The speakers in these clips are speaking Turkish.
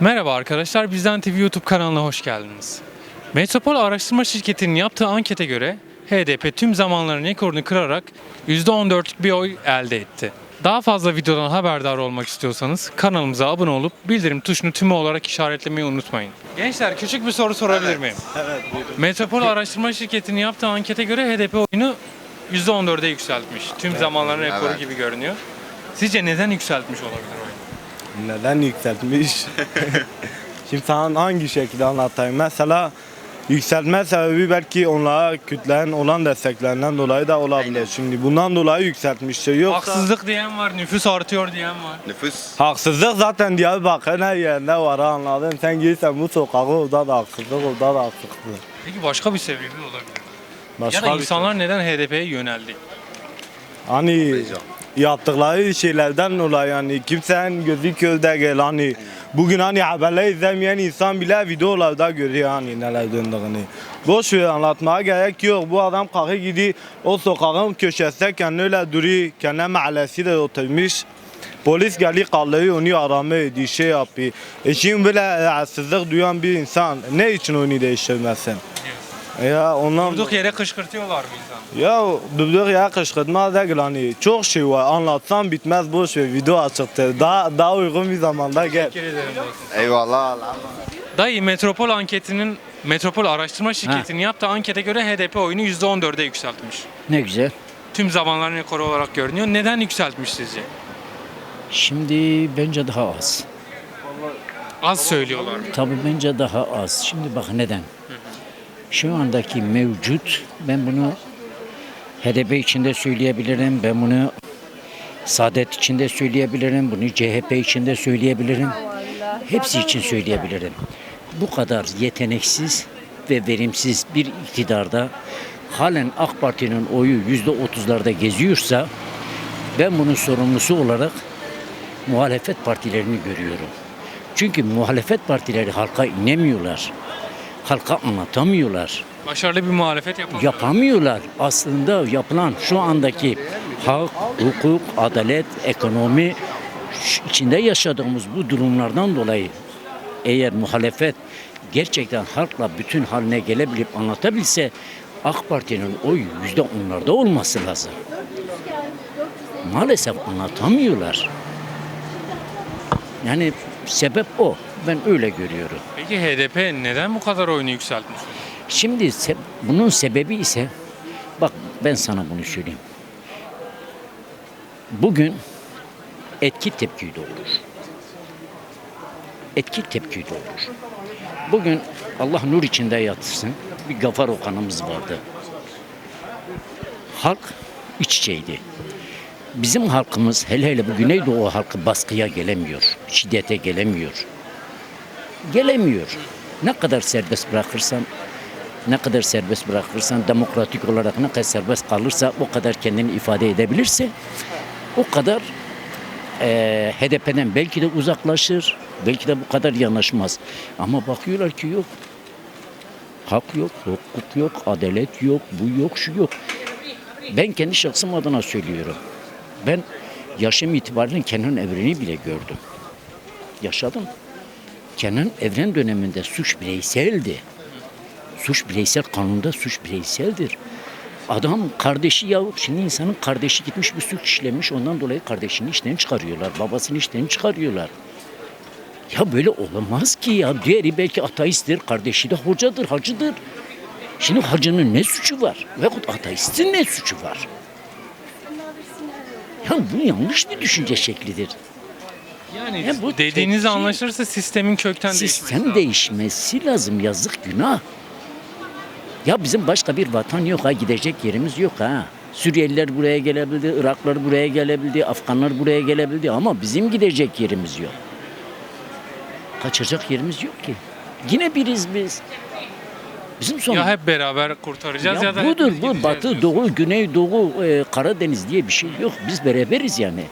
Merhaba arkadaşlar, Bizden TV YouTube kanalına hoş geldiniz. Metropol Araştırma Şirketi'nin yaptığı ankete göre HDP tüm zamanların rekorunu kırarak %14'lük bir oy elde etti. Daha fazla videodan haberdar olmak istiyorsanız kanalımıza abone olup bildirim tuşunu tümü olarak işaretlemeyi unutmayın. Gençler küçük bir soru sorabilir miyim? Evet buyurun. Metropol Araştırma Şirketi'nin yaptığı ankete göre HDP oyunu %14'e yükseltmiş. Tüm zamanların rekoru gibi görünüyor. Sizce neden yükseltmiş olabilir oyunu? Neden yükseltmiş? Şimdi sana hangi şekilde anlatayım? Mesela yükseltme sebebi belki onlara kütleyen olan desteklerinden dolayı da olabilir. Şimdi bundan dolayı yükseltmiştir. Yoksa Haksızlık diyen var, nüfus artıyor diyen var. Nüfus. haksızlık zaten Diyarbakır'ın her yerinde var anladın. Sen girsen bu sokağa orada da haksızlık, orada da haksızlık. Peki başka bir sebebi olabilir. Başka ya da bir insanlar neden HDP'ye yöneldi? Hani yaptıkları şeylerden dolayı yani kimsenin gözü köyde gel hani bugün hani haberleri izlemeyen insan bile videolarda görüyor hani neler döndüğünü. Boş ver anlatmaya gerek yok. Bu adam kalkı gidiyor o sokağın köşesinde kendi öyle duruyor. Kendi mahallesiyle oturmuş. Polis geliyor kaldırıyor onu aramıyor, bir şey yapıyor. E şimdi böyle rahatsızlık duyan bir insan ne için onu değiştirmesin? Ya ondan... Durduk yere kışkırtıyorlar mı insan? Ya durduk ya kışkırtma değil hani çok şey var anlatsam bitmez boş ver video açıktır daha daha uygun bir zamanda gel. Eyvallah Allah. Dayı Metropol anketinin Metropol Araştırma Şirketi'nin yaptığı ankete göre HDP oyunu %14'e yükseltmiş. Ne güzel. Tüm zamanların rekoru olarak görünüyor. Neden yükseltmiş sizce? Şimdi bence daha az. Az söylüyorlar. Tabii bence daha az. Şimdi bak neden? Şu andaki mevcut, ben bunu HDP içinde söyleyebilirim, ben bunu Saadet içinde söyleyebilirim, bunu CHP içinde söyleyebilirim. Hepsi için söyleyebilirim. Bu kadar yeteneksiz ve verimsiz bir iktidarda halen AK Parti'nin oyu yüzde otuzlarda geziyorsa ben bunun sorumlusu olarak muhalefet partilerini görüyorum. Çünkü muhalefet partileri halka inemiyorlar. Halka anlatamıyorlar. Başarılı bir muhalefet yapamıyor. Yapamıyorlar. Aslında yapılan şu andaki hak, hukuk, adalet, ekonomi içinde yaşadığımız bu durumlardan dolayı eğer muhalefet gerçekten halkla bütün haline gelebilip anlatabilse AK Parti'nin oyu yüzde onlarda olması lazım. Maalesef anlatamıyorlar. Yani sebep o. Ben öyle görüyorum. Peki HDP neden bu kadar oyunu yükseltmiş? Şimdi se- bunun sebebi ise bak ben sana bunu söyleyeyim. Bugün etki tepki de olur. Etki tepki de olur. Bugün Allah nur içinde yatsın bir Gafar Okan'ımız vardı. Halk iç içeydi. Bizim halkımız hele hele bu Güneydoğu halkı baskıya gelemiyor. Şiddete gelemiyor. Gelemiyor. Ne kadar serbest bırakırsan ne kadar serbest bırakırsan, demokratik olarak ne kadar serbest kalırsa, o kadar kendini ifade edebilirse, o kadar eee HDP'den belki de uzaklaşır, belki de bu kadar yanaşmaz. Ama bakıyorlar ki yok. Hak yok, hukuk yok, adalet yok, bu yok, şu yok. Ben kendi şahsım adına söylüyorum. Ben yaşım itibariyle Kenan Evren'i bile gördüm. Yaşadım. Kenan Evren döneminde suç bireyseldi. Suç bireysel kanunda suç bireyseldir. Adam kardeşi ya şimdi insanın kardeşi gitmiş bir suç işlemiş ondan dolayı kardeşini işten çıkarıyorlar. Babasını işten çıkarıyorlar. Ya böyle olamaz ki ya. Diğeri belki ateisttir, kardeşi de hocadır, hacıdır. Şimdi hacının ne suçu var? Veyahut ateistin ne suçu var? Ya bu yanlış bir düşünce şeklidir. Yani Ya bu dediğiniz tepki- anlaşılırsa sistemin kökten değişmesi Sistem lazım. değişmesi lazım. Yazık günah. Ya bizim başka bir vatan yok ha. Gidecek yerimiz yok ha. Suriyeliler buraya gelebildi, Iraklar buraya gelebildi, Afganlar buraya gelebildi ama bizim gidecek yerimiz yok. Kaçacak yerimiz yok ki. Yine biriz biz. Bizim son Ya hep beraber kurtaracağız ya, ya da budur bu batı, diyorsun. doğu, güney, doğu, e, Karadeniz diye bir şey yok. Biz beraberiz yani.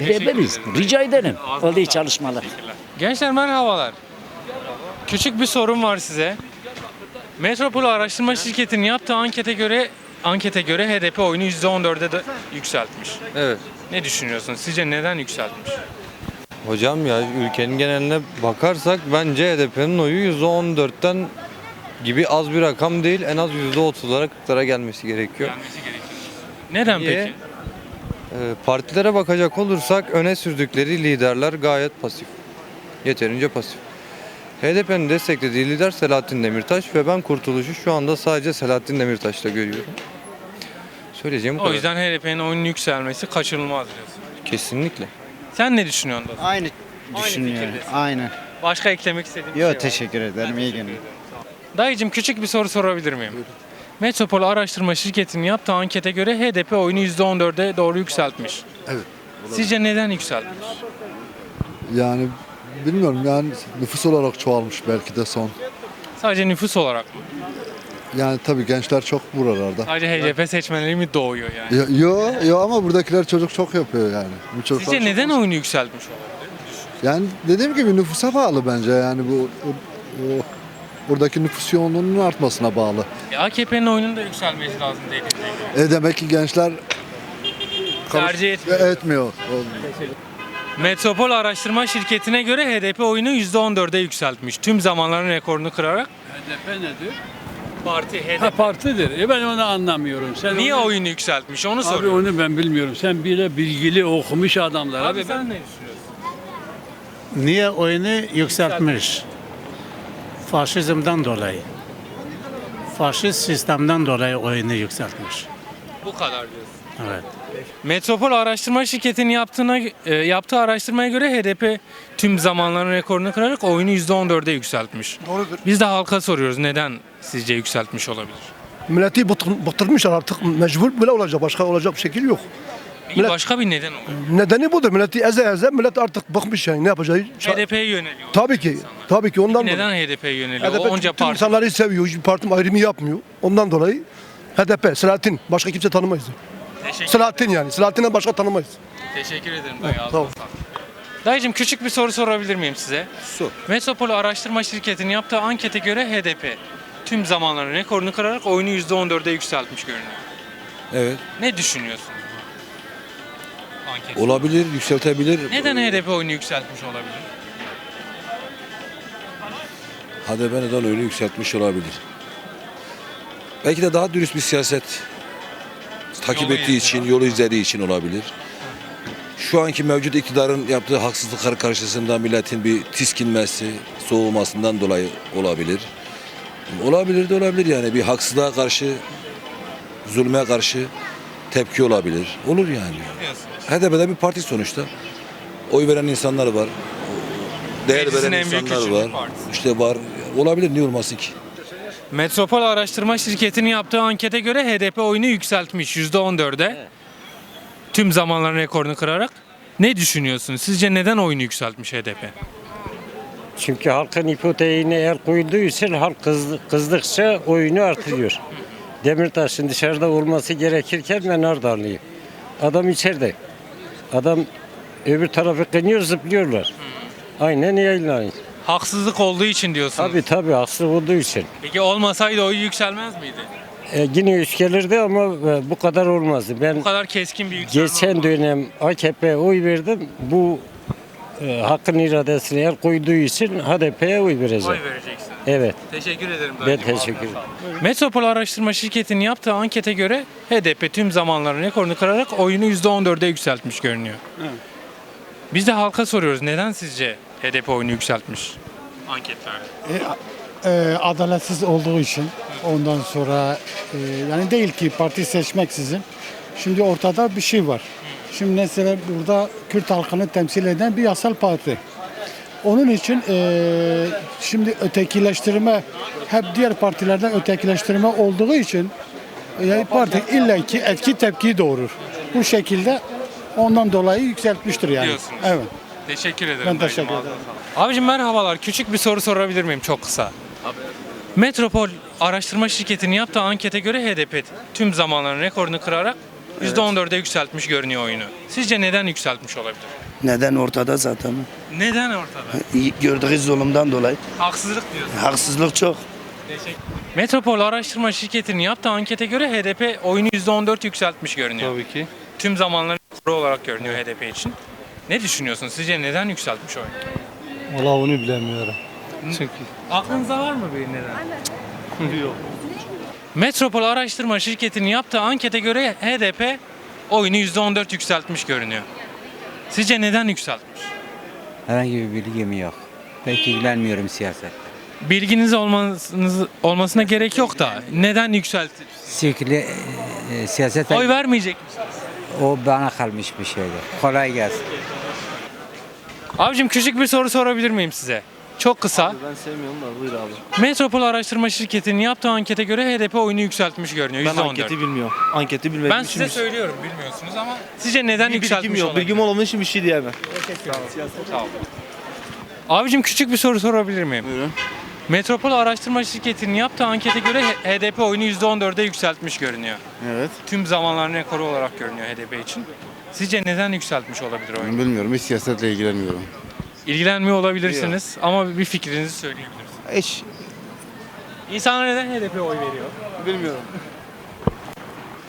Beraberiz. Rica ederim. Vallahi çalışmalar. Gençler merhabalar. Küçük bir sorum var size. Metropol Araştırma Şirketi'nin yaptığı ankete göre ankete göre HDP oyunu %14'e de yükseltmiş. Evet. Ne düşünüyorsunuz? Sizce neden yükseltmiş? Hocam ya ülkenin geneline bakarsak bence HDP'nin oyu %14'ten gibi az bir rakam değil. En az %30'lara 40'lara gelmesi gerekiyor. Gelmesi gerekiyor. Neden Niye? peki? Ee, partilere bakacak olursak öne sürdükleri liderler gayet pasif. Yeterince pasif. HDP'nin desteklediği lider Selahattin Demirtaş ve ben kurtuluşu şu anda sadece Selahattin Demirtaş'ta görüyorum. Söyleyeceğim bu O kadar. yüzden HDP'nin oyunun yükselmesi kaçınılmaz diyorsun. Kesinlikle. Sen ne düşünüyorsun dostum? Aynı düşünüyor. fikirdesin. Aynen. Başka eklemek istediğin bir Yo şey var mı? teşekkür ederim. iyi günler. Dayıcım küçük bir soru sorabilir miyim? Metropol Araştırma Şirketi'nin yaptığı ankete göre HDP oyunu %14'e doğru yükseltmiş. Evet. Sizce neden yükseltmiş? Yani bilmiyorum yani nüfus olarak çoğalmış belki de son. Sadece nüfus olarak mı? Yani tabii gençler çok buralarda. Sadece HDP seçmenleri mi doğuyor yani? Ya- Yo yo ama buradakiler çocuk çok yapıyor yani. Bu çocuklar Sizce çok- neden oyunu yükseltmiş olabilir? Yani dediğim gibi nüfusa bağlı bence yani bu o, o- buradaki nüfus yoğunluğunun artmasına bağlı. E, AKP'nin oyunun da yükselmesi lazım değil. E demek ki gençler Tercih etmiyor. etmiyor. O- Metropol Araştırma Şirketi'ne göre HDP oyunu %14'e yükseltmiş. Tüm zamanların rekorunu kırarak. HDP nedir? Parti Ha HDP. partidir. E ben onu anlamıyorum. Sen Niye onu, oyunu yükseltmiş onu Abi soruyorum. onu ben bilmiyorum. Sen bile bilgili okumuş adamlar. Abi Abi, ben sen ne düşünüyorsun? Niye oyunu yükseltmiş? Faşizmden dolayı. Faşist sistemden dolayı oyunu yükseltmiş. Bu kadar diyorsun. Evet. Metropol Araştırma Şirketi'nin yaptığına, e, yaptığı araştırmaya göre HDP tüm zamanların rekorunu kırarak oyunu %14'e yükseltmiş. Doğrudur. Biz de halka soruyoruz neden sizce yükseltmiş olabilir? Milleti bıktır- bıktırmışlar artık mecbur böyle olacak. Başka olacak bir şekil yok. Millet- başka bir neden olur. Nedeni budur. Milleti eze eze millet artık bıkmış yani ne yapacağı. HDP'ye yöneliyor. Tabii ki. Tabii ki ondan dolayı. Neden HDP'ye yöneliyor? HDP O onca tüm parti. insanları seviyor. Hiçbir parti ayrımı yapmıyor. Ondan dolayı HDP, Selahattin. Başka kimse tanımayız. Teşekkür, Selahattin yani. Selahattin'den başka tanımayız. teşekkür ederim dayı. ol. sağlık. Dayıcım küçük bir soru sorabilir miyim size? Sor. Metropol Araştırma Şirketi'nin yaptığı ankete göre HDP tüm zamanların rekorunu kırarak oyunu %14'e yükseltmiş görünüyor. Evet. Ne düşünüyorsun? Anket. Olabilir, yükseltebilir. Neden HDP oyunu yükseltmiş olabilir? HDP neden oyunu yükseltmiş olabilir? Belki de daha dürüst bir siyaset takip ettiği için, yolu izlediği için olabilir. Şu anki mevcut iktidarın yaptığı haksızlıklar karşısında milletin bir tiskinmesi, soğumasından dolayı olabilir. Olabilir de olabilir yani bir haksızlığa karşı, zulme karşı tepki olabilir. Olur yani. HDP'de bir parti sonuçta. Oy veren insanlar var. Değer Meclisin veren en büyük insanlar üçüncü var. partisi. İşte var. Olabilir niye olmasın ki? Metropol Araştırma Şirketi'nin yaptığı ankete göre HDP oyunu yükseltmiş %14'e. Tüm zamanların rekorunu kırarak. Ne düşünüyorsunuz? Sizce neden oyunu yükseltmiş HDP? Çünkü halkın ipoteğine el koyduğu için halk kızdı- kızdıkça oyunu artırıyor. Demirtaş'ın dışarıda olması gerekirken ben Ardahanlıyım. Adam içeride. Adam öbür tarafı kınıyor zıplıyorlar. Aynen yayınlanıyor. Haksızlık olduğu için diyorsunuz. Tabii tabii aslı olduğu için. Peki olmasaydı oyu yükselmez miydi? E, yine üç gelirdi ama e, bu kadar olmazdı. Ben Bu kadar keskin bir yükselme geçen olmaz. dönem AKP'ye oy verdim. Bu e, hakkın iradesine el koyduğu için HDP'ye oy vereceğim. Oy vereceksin. Evet. Teşekkür ederim. Ben teşekkür ederim. Metropol Araştırma Şirketi'nin yaptığı ankete göre HDP tüm zamanların rekorunu kırarak oyunu %14'e yükseltmiş görünüyor. Biz de halka soruyoruz. Neden sizce HDP oyunu yükseltmiş? Anketlerde. e, adaletsiz olduğu için ondan sonra e, yani değil ki parti seçmeksizin. Şimdi ortada bir şey var. Şimdi mesela burada Kürt halkını temsil eden bir yasal parti. Onun için e, şimdi ötekileştirme hep diğer partilerden ötekileştirme olduğu için e, parti illaki etki tepki doğurur. Bu şekilde ondan dolayı yükseltmiştir yani. Diyorsunuz. Evet. Teşekkür ederim. Ben dayıcım. teşekkür Ağzına ederim. sağlık. Abicim merhabalar. Küçük bir soru sorabilir miyim çok kısa? Metropol Araştırma Şirketi'nin yaptığı ankete göre HDP tüm zamanların rekorunu kırarak %14'e yükseltmiş görünüyor oyunu. Sizce neden yükseltmiş olabilir? Neden ortada zaten? Neden ortada? Gördüğü zulümden dolayı. Haksızlık diyorsun. Haksızlık çok. Metropol Araştırma Şirketi'nin yaptığı ankete göre HDP oyunu %14 yükseltmiş görünüyor. Tabii ki. Tüm zamanların rekoru olarak görünüyor HDP için. Ne düşünüyorsunuz? Sizce neden yükseltmiş oyunu? Valla onu bilemiyorum. Çünkü Aklınızda var mı bir neden? yok. Metropol Araştırma Şirketi'nin yaptığı ankete göre HDP oyunu %14 yükseltmiş görünüyor. Sizce neden yükseltmiş? Herhangi bir bilgim yok. Pek ilgilenmiyorum siyaset. Bilginiz olmanız, olmasına gerek yok da neden yükseltti? Sikli siyaset Oy vermeyecek misiniz? O bana kalmış bir şeydir. Kolay gelsin. Abicim küçük bir soru sorabilir miyim size? Çok kısa. Ben sevmiyorum da buyur abi. Metropol Araştırma Şirketi'nin yaptığı ankete göre HDP oyunu yükseltmiş görünüyor. Ben %14. anketi bilmiyorum. Anketi bilmediğim Ben için size bir- söylüyorum bilmiyorsunuz ama sizce neden bir yükseltmiş bilgim yok. olabilir? Bilgim olmadığı için bir şey diyemem. Abicim küçük bir soru sorabilir miyim? Buyurun. Metropol Araştırma Şirketi'nin yaptığı ankete göre HDP oyunu %14'e yükseltmiş görünüyor. Evet. Tüm zamanların rekoru olarak görünüyor HDP için. Sizce neden yükseltmiş olabilir oyunu? Bilmiyorum. Hiç siyasetle ilgilenmiyorum. İlgilenmiyor olabilirsiniz ama bir fikrinizi söyleyebilirsiniz. Hiç İnsanlar neden HDP oy veriyor? bilmiyorum.